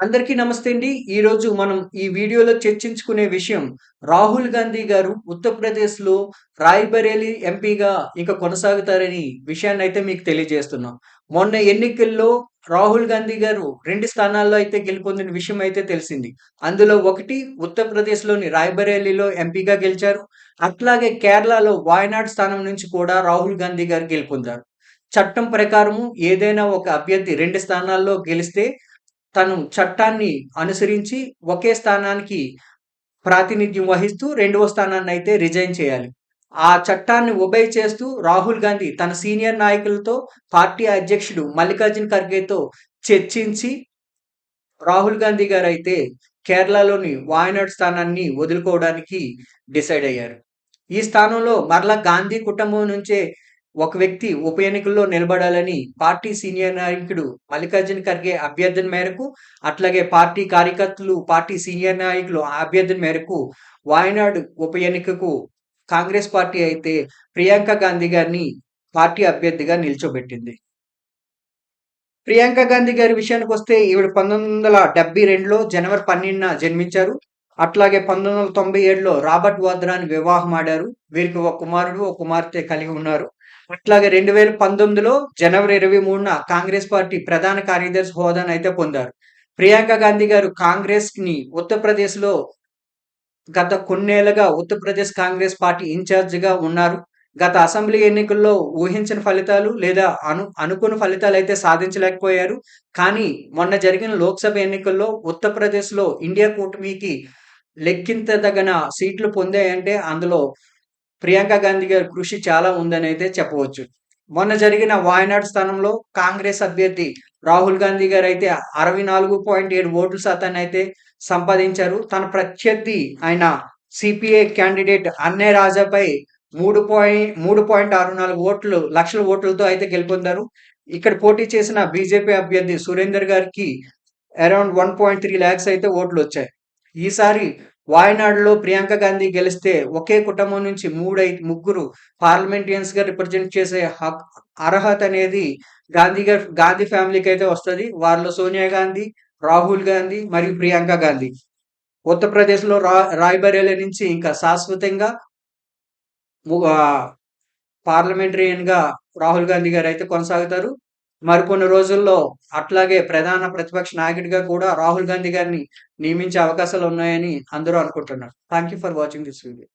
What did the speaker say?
అందరికీ నమస్తే అండి. ఈరోజు మనం ఈ వీడియోలో చర్చించుకునే విషయం రాహుల్ గాంధీ గారు ఉత్తరప్రదేశ్‌లో రాయ్‌బరేలీ ఎంపీగా ఇంక కొనసాగుతారని విషయాన్నయితే మీకు తెలియజేస్తున్నాం. మొన్న ఎన్నికల్లో రాహుల్ గాంధీ గారు రెండు స్థానాల్లో అయితే గెలుపొందిన విషయం అయితే తెలిసింది. అందులో ఒకటి ఉత్తరప్రదేశ్‌లోని రాయ్‌బరేలీలో ఎంపీగా గెలిచారు. అట్లాగే కేరళలో వాయనాడ్ స్థానం నుంచి కూడా రాహుల్ గాంధీ గారు గెలుపొందారు. చట్టం ప్రకారము ఏదైనా ఒక అభ్యర్థి రెండు స్థానాల్లో గెలిస్తే తను చట్టాన్ని అనుసరించి ఒకే స్థానానికి ప్రాతినిధ్యం వహిస్తూ రెండవ స్థానాన్ని అయితే రిజైన్ చేయాలి. ఆ చట్టాన్ని ఒబే చేస్తూ రాహుల్ గాంధీ తన సీనియర్ నాయకులతో, పార్టీ అధ్యక్షుడు మల్లికార్జున్ ఖర్గేతో చర్చించి రాహుల్ గాంధీ గారైతే కేరళలోని వాయనాడ్ స్థానాన్ని వదులుకోవడానికి డిసైడ్ అయ్యారు. ఈ స్థానంలో మరలా గాంధీ కుటుంబం నుంచే ఒక వ్యక్తి ఉప ఎన్నికల్లో నిలబడాలని పార్టీ సీనియర్ నాయకుడు మల్లికార్జున్ ఖర్గే అభ్యర్థన మేరకు, అట్లాగే పార్టీ కార్యకర్తలు, పార్టీ సీనియర్ నాయకులు అభ్యర్థన మేరకు వాయనాడు ఉప ఎన్నికకు కాంగ్రెస్ పార్టీ అయితే ప్రియాంక గాంధీ గారిని పార్టీ అభ్యర్థిగా నిల్చోబెట్టింది. ప్రియాంక గాంధీ గారి విషయానికి వస్తే ఈవిడ 1972లో జనవరి 12న జన్మించారు. అట్లాగే 1997లో రాబర్ట్ వాద్రాని వివాహమాడారు. వీరికి ఒక కుమారుడు, ఒక కుమార్తె కలిగి ఉన్నారు. అట్లాగే 2019లో జనవరి 23న కాంగ్రెస్ పార్టీ ప్రధాన కార్యదర్శి హోదానైతే పొందారు. ప్రియాంక గాంధీ గారు కాంగ్రెస్‌ని ఉత్తరప్రదేశ్‌లో గత కొన్నేళ్ళుగా ఉత్తరప్రదేశ్ కాంగ్రెస్ పార్టీ ఇన్ఛార్జిగా ఉన్నారు. గత అసెంబ్లీ ఎన్నికల్లో ఊహించిన ఫలితాలు లేదా అను అనుకున్న అయితే సాధించలేకపోయారు. కానీ మొన్న జరిగిన లోక్‌సభ ఎన్నికల్లో ఉత్తరప్రదేశ్‌లో ఇండియా కూటమికి లెక్కింతదగిన సీట్లు పొందాయంటే అందులో ప్రియాంక గాంధీ గారి కృషి చాలా ఉందని అయితే చెప్పవచ్చు. మొన్న జరిగిన వాయనాడ్ స్థానంలో కాంగ్రెస్ అభ్యర్థి రాహుల్ గాంధీ గారు అయితే అరవై నాలుగు పాయింట్ ఏడు ఓట్ల శాతాన్నయితే సంపాదించారు. తన ప్రత్యర్థి అయిన సిపిఐ క్యాండిడేట్ అన్నే రాజాపై మూడు పాయింట్ మూడు పాయింట్ ఆరు నాలుగు ఓట్లు లక్షల ఓట్లతో అయితే గెలుపొందారు. ఇక్కడ పోటీ చేసిన బీజేపీ అభ్యర్థి సురేందర్ గారికి around one point three lakhs అయితే ఓట్లు వచ్చాయి ఈసారి వాయనాడులో ప్రియాంక గాంధీ గెలిస్తే ఒకే కుటుంబం నుంచి మూడై ముగ్గురు పార్లమెంటేరియన్స్‌గా రిప్రజెంట్ చేసే హక్ అర్హత అనేది గాంధీ గారి గాంధీ అయితే వస్తుంది వారిలో సోనియా గాంధీ, రాహుల్ గాంధీ మరియు ప్రియాంక గాంధీ. ఉత్తరప్రదేశ్‌లో రా రాయ్‌బరేలీ నుంచి ఇంకా శాశ్వతంగా పార్లమెంటరీయన్గా రాహుల్ గాంధీ గారు అయితే కొనసాగుతారు. మరికొన్ని రోజుల్లో అట్లాగే ప్రధాన ప్రతిపక్ష నాయకుడిగా కూడా రాహుల్ గాంధీ గారిని నియమించే అవకాశాలు ఉన్నాయని అందరూ అనుకుంటున్నారు. Thank you for watching this video.